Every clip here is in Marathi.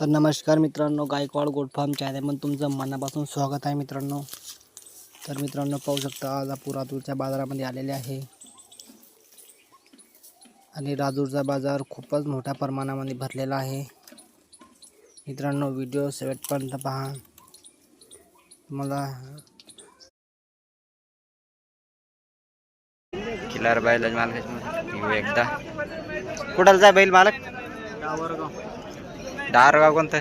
तर नमस्कार मित्रांनो गायकवाड गोट फार्म चॅनलमध्ये तुमचं मनापासून स्वागत आहे मित्रांनो. तर मित्रांनो पाहू शकता आज आपण राजूरच्या बाजारामध्ये आलेले आहे. आणि राजूरचा बाजार खूपच मोठ्या प्रमाणामध्ये भरलेला आहे. मित्रांनो व्हिडिओ शेवटपर्यंत पहा. मला किल्लार बैल मालक एकदा. कुठाला जाय बैल मालक? डारगाव कोणतं?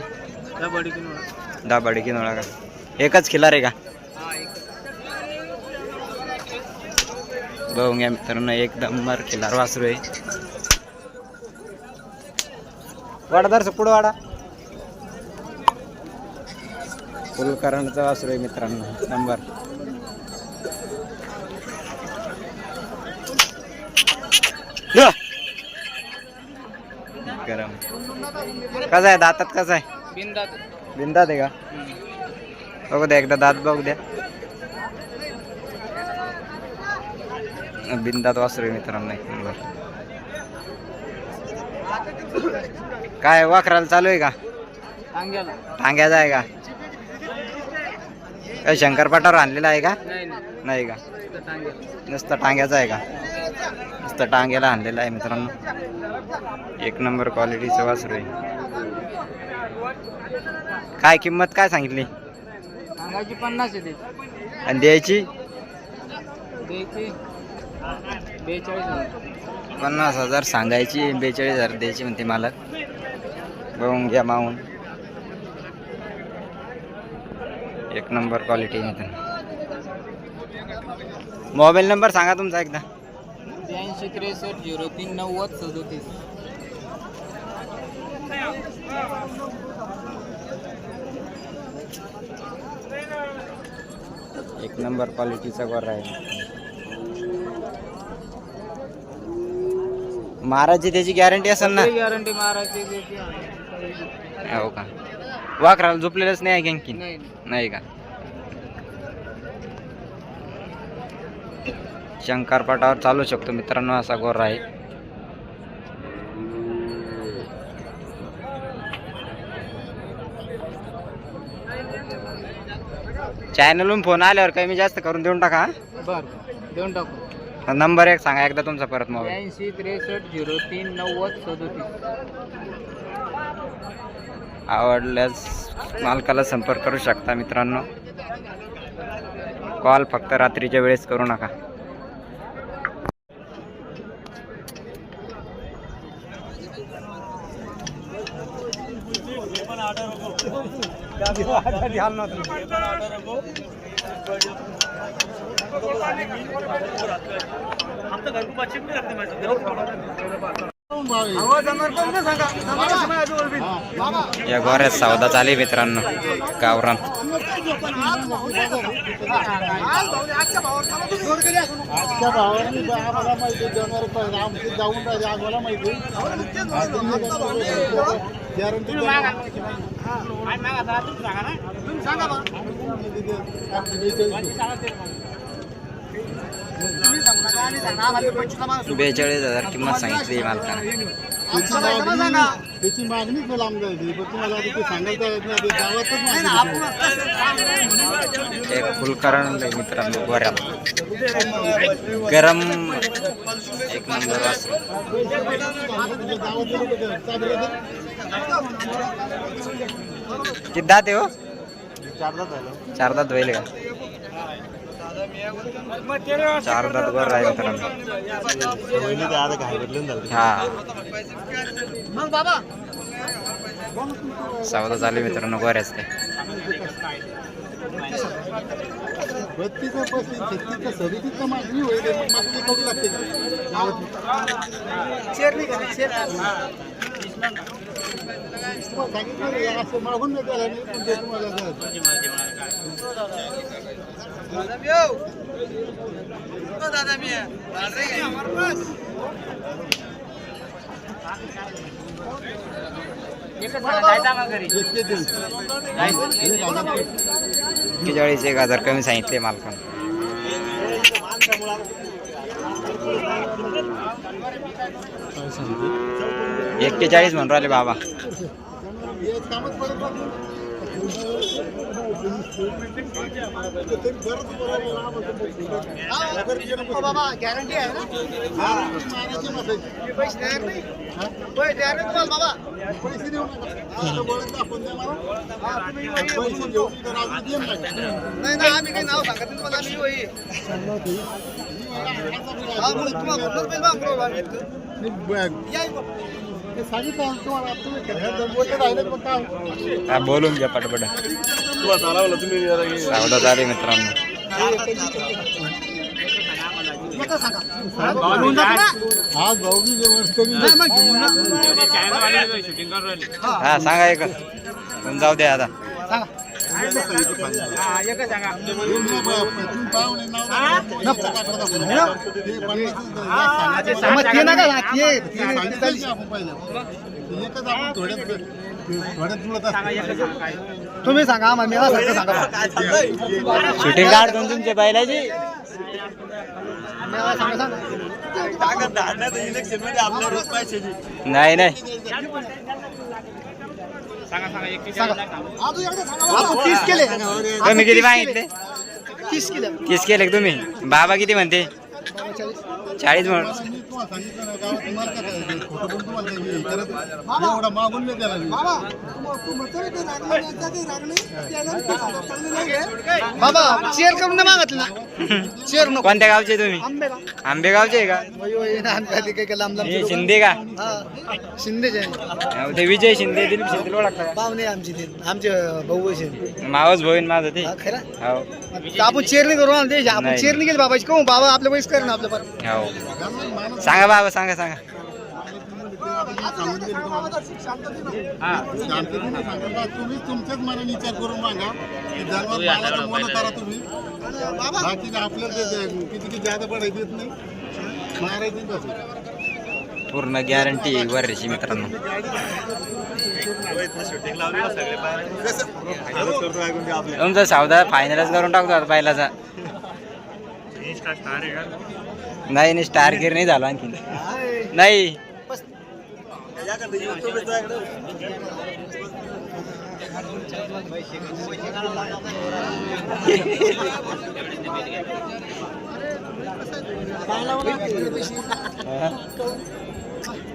दाबाडी की नोळा का? एकच खिल्लार आहे का? बघून घ्या मित्रांनो एक नंबर खिल्लार वासरू आहे. वाडादार पुढं वाडा. फुलकरणचा वासरू आहे मित्रांनो नंबर. या. गरम. कसं आहे दातात कसं आहे? बिंदात आहे का? बघू द्या एकदा दात बघू द्या. बिंदात वासरू मित्रांनो एक नंबर. काय वाखराला चालू आहे का? टांग्याचा आहे का? काय शंकरपाटावर आणलेला आहे का? नाही का? नुसतं टांग्याचा आहे का? नुसतं टांग्याला आणलेला आहे मित्रांनो. एक नंबर क्वालिटीचं वासरू आहे. काय किंमत काय सांगितली? सांगायची पन्नास येते आणि द्यायची? द्यायची. बेचाळीस पन्नास हजार सांगायची बेचाळीस हजार द्यायची म्हणते मालक. बघून घ्या मागून. एक नंबर क्वालिटी मित्रांनो. मोबाईल नंबर सांगा तुमचा एकदा. ब्याऐंशी त्रेसष्ट झिरो तीन नव्वद सदोतीस. एक नंबर क्वालिटीचा गोरा आहे. मारायची त्याची गॅरंटी असेल ना? गॅरंटी मारायची हो का? वाकराला झोपलेलंच नाही आहे नाही. नाही का? शंकरपाटावर चालू शकतो. मित्रांनो असा गोरा आहे. चॅनलवरून फोन आल्यावर कमी जास्त करून देऊन टाका बर देऊन टाकू. नंबर एक सांगा एकदा तुमचा परत मोबाईल. ब्याऐंशी त्रेसष्ट झिरो तीन नव्वद सदोतीस. आवडल्यास मालकाला संपर्क करू शकता मित्रांनो. कॉल फक्त रात्रीच्या वेळेस करू नका. या गोऱ्यात सौदा चाले मित्रांनो. गावरान. आजच्या भावाने आम्हाला माहिती दोन रुपये आमची जाऊन राहिले आम्हाला माहिती गॅरंटी बेचाळीस हजार किंमत सांगितली मालकाने. त्याची मागणी तुला आमदार पण तुम्हाला आता ते सांगायचं गावातच मागणी एक फुलकरण लय मित्रांनो गोऱ्याला गरम एक नंबर वासरू. किती दात आहे हो. चार दात होईल का? चार दात वर आहे मित्रांनो. हा. सौदा मित्रांनो वर ते. बत्तीस पस्तीस छत्तीस सदतीस मागणी सांगितलं रे, असं एक हजार एक्केचाळीस एक हजार कमी सांगितले मालकानं. एक्केचाळीस म्हणून राहिले बाबा. हे कामच पडत नाही. तरी बरंच बरोबर आहे. वगैरे गेलं पण- हा, मारायचे नसायचे. हा? पैसे देऊ नका. आता बोलत दाखवून द्या मला. पैसे घेऊन इथं राजू देईन नका. नाही, ब- ते सांगितलं ना तुम्हाला. तुम्ही ह्या दोन बोलले राहिले मग काय? हा बोलून घ्या पटपट. सावधा चालू आहे मित्रांनो. हा हा सांगा एक पण जाऊ द्या आता. तुम्ही ते. तुम्ही सांगा. मला सारखं सांगा. शूटिंग काढतो तुमच्या बैलाची नाही नाही. तुम्ही किती मागितले तीस केले. तीस केले का तुम्ही? बाबा किती म्हणते? चाळीस म्हण मी तुम्हाला सांगितलं ना, गावात तुम्हाला काय करायचं? खोटं पण तुम्हाला काही हे करत नाही. एवढा मागून नाही त्याला मी. बाबा शेअर करून मागितलं ना शेअर नको कोणत्या गावचे तुम्ही आंबेगावचे आहे का आंबे लांब हे शिंदे का शिंदेचे आहे. अहो, ते विजय शिंदे दिलीप शिंदे ओळखता का? पाहुणे आमचे ते आमचे भाऊ आहेत. मावस भोईन माझं ते हा खरा हो आपण चेअरनी करू ना ते आपण नाही. चेअरनी गेले बाबाची कहू बाबा आपल्या वयस ना आपल्या हो. सांगा बाबा सांगा सांगा. तुमच्याच मनाने विचार करून मागा जनावर करा तुम्ही. बाकी आपल्याला ते- ते किती किती जादा पडायची देत नाही. मारायची तसं पूर्ण गॅरंटी वर्षी मित्रांनो. तुमचा सौदा फायनलच करून टाकतो नाही नाही स्टार गिर नाही झाला आणखी नाही.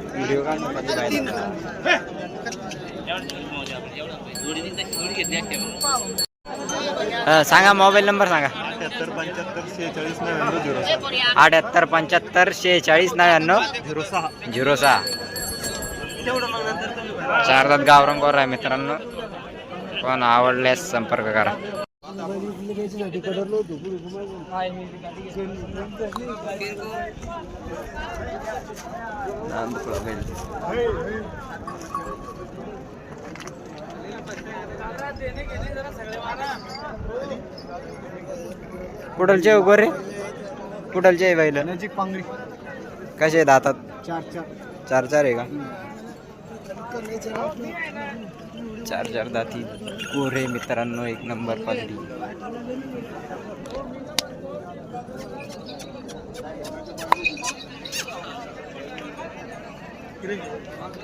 व्हिडिओ सांगा मोबाईल नंबर सांगा. अठ्याहत्तर पंच्याहत्तर शेहेचाळीस नव्याण्णव झिरो सहा. झिरो सहा. चारदात गावरंगवर आहे मित्रांनो. पण आवडल्यास संपर्क करा. कुठलचे गोरे कुठलचे आहे बैल? नजीक पांगरी. कसे आहेत हातात? चार चार. चार चार आहे का? चार चार दाती. गोरे मित्रांनो एक नंबर क्वालिटी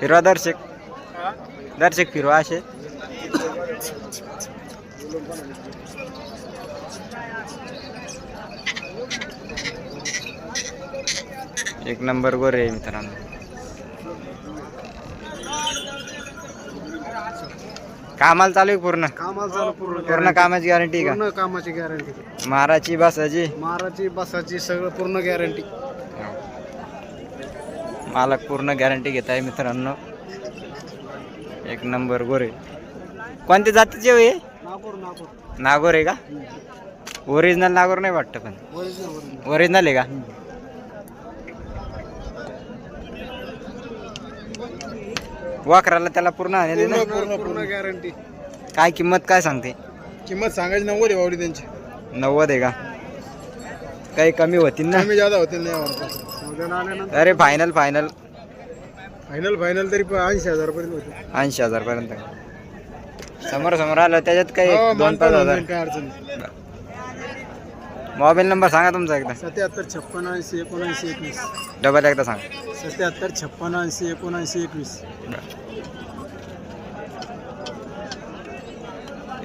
फिरवा दर्शक. दर्शक फिरवा असे. एक नंबर गोरे आहे मित्रांनो. कामाला चालू आहे पूर्ण? कामाला चालू पूर्ण पूर्ण कामाची गॅरंटी का? पूर्ण कामाची गॅरंटी माराची बसाची? माराची बसाची सगळं पूर्ण गॅरंटी मालक पूर्ण गॅरंटी घेत आहे मित्रांनो. एक नंबर गोरे. कोणत्या जातीचे हो हे? नागपूर नागपूर नागोर आहे का? ओरिजिनल नागोर नाही वाटतं पण. ओरिजिनल ओरिजिनल आहे का? वाकराला त्याला पूर्ण आणले ना पूर्ण पूर्ण गॅरंटी काय किंमत काय सांगते? किंमत सांगायची नव्वद आहे बावडी त्यांची. नव्वद आहे का? काही कमी होतील ना? कमी जादा नाही आल्यानंतर अरे फायनल फायनल फायनल फायनल तरी ऐंशी हजार पर्यंत होते ऐंशी हजार पर्यंत समोर समोर आलं त्याच्यात काही हो, दोन पाच हजार. काय अडचण नाही. मोबाईल नंबर सांगा तुमचा एकदा. सत्याहत्तर छप्पन ऐंशी एकोणऐंशी एकवीस. डबल एकदा सांगा. सत्याहत्तर छप्पन ऐंशी एकोणऐंशी एकवीस.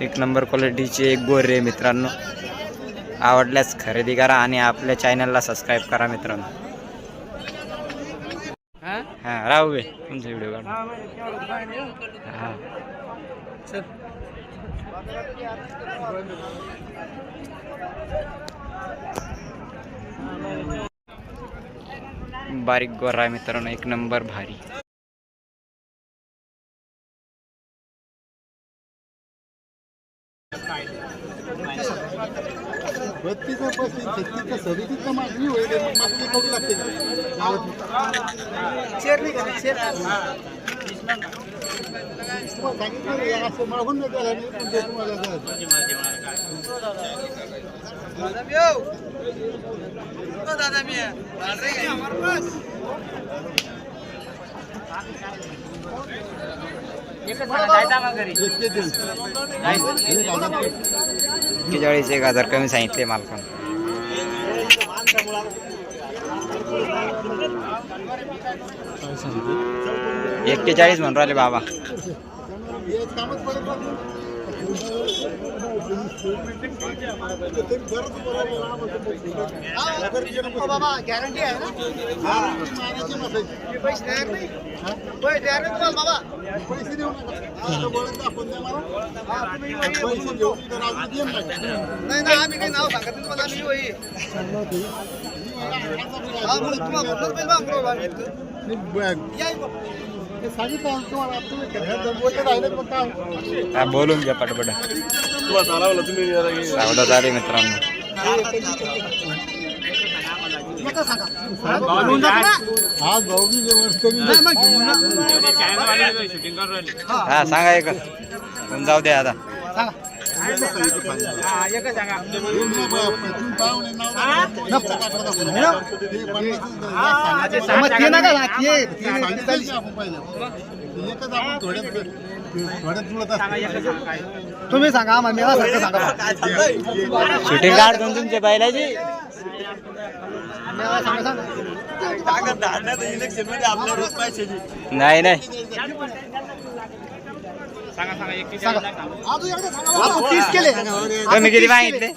एक नंबर क्वालिटीचे एक गोरे मित्रांनो. आवडल्यास खरेदी करा आणि आपल्या चॅनलला सबस्क्राईब करा मित्रांनो. हां? राहू बे तुमचा व्हिडिओ काढ हां बारीक गोरा आहे मित्रांनो एक नंबर भारी. बत्तीस पस्तीस छत्तीस सदतीस मागणी होईल मग मागणी करू लागते का गावात तुम्हाला सांगितलं ना, असं मागून नाही त्याला मी पण ते तुम्हाला जायचं. एकटे देऊ. एक हजार ते- एक्केचाळीस एक हजार कमी सांगितले मालकानं एक्केचाळीस म्हणून राहिले बाबा नाही. बरंच बरोबर आहे. हा? पैसे देऊ नका. आता बोलत आपण द्या मला. पैसे देऊ. नाही, ना तुम्हाला तुम्ही ह्या दोन बोलले राहिले मग काय हा बोलून घ्या पटपट. सावधा चालेल मित्रांनो. हा हा सांगा एक पण जाऊ द्या आता. तुम्ही सांगा मग मला सारखं सांगा शूटिंग कार्ड घेऊन तुमच्या बैलाची नाही नाही. तीस केले. तुम्ही किती मागितले?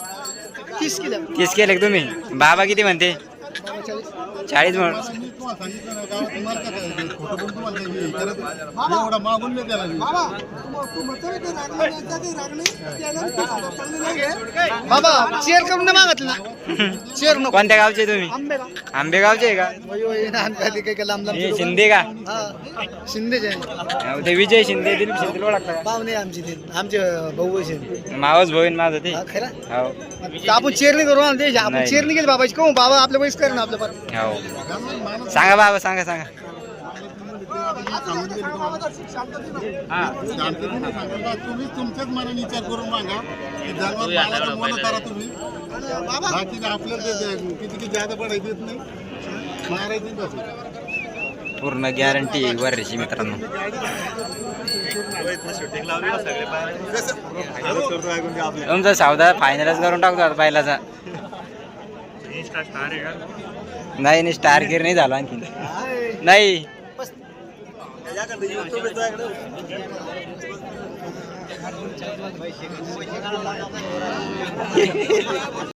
तीस केले. तीस केले तुम्ही? बाबा किती म्हणते? चाळीस म्हणून. एवढा मागून नाही. त्याला मी. बाबा चेअर करून नाही मागितलं ना? चेअर नको. कोणत्या गावचे तुम्ही? आंबेला आंबेगावचे आहे का? वय वय ना आंबे काही लांब हे शिंदे का? हा शिंदेचे अहो, ते विजय शिंदे दिलीप शिंदे ओळखला का? पाहुणे आमचे ते. आमचे भाऊ शिंदे. मावस भाऊ आहे ना माझं ते? हा खरा? हो. तर आपण चेअरनी करू ना ते आपण नाही. चेअरनी गेले बाबाची. कहू बाबा आपल्या वयस कर ना आपल्या पर. हो. सांगा बाबा सांगा सांगा. शांततेने सांगा तुम्ही तुमच्याच मनाने विचार करून मागा की जनावर मालाचं मोल करा तुम्ही. बाकी आपल्याला ते- ते किती किती जादा पडायची देत नाही. मारायची बस. पूर्ण गॅरंटी वर्षी मित्रांनो. तुमचा सौदा फायनलच करून टाकतो आता पहिलाचा. नाही नाही स्टार गिर नाही झाला आणखी नाही.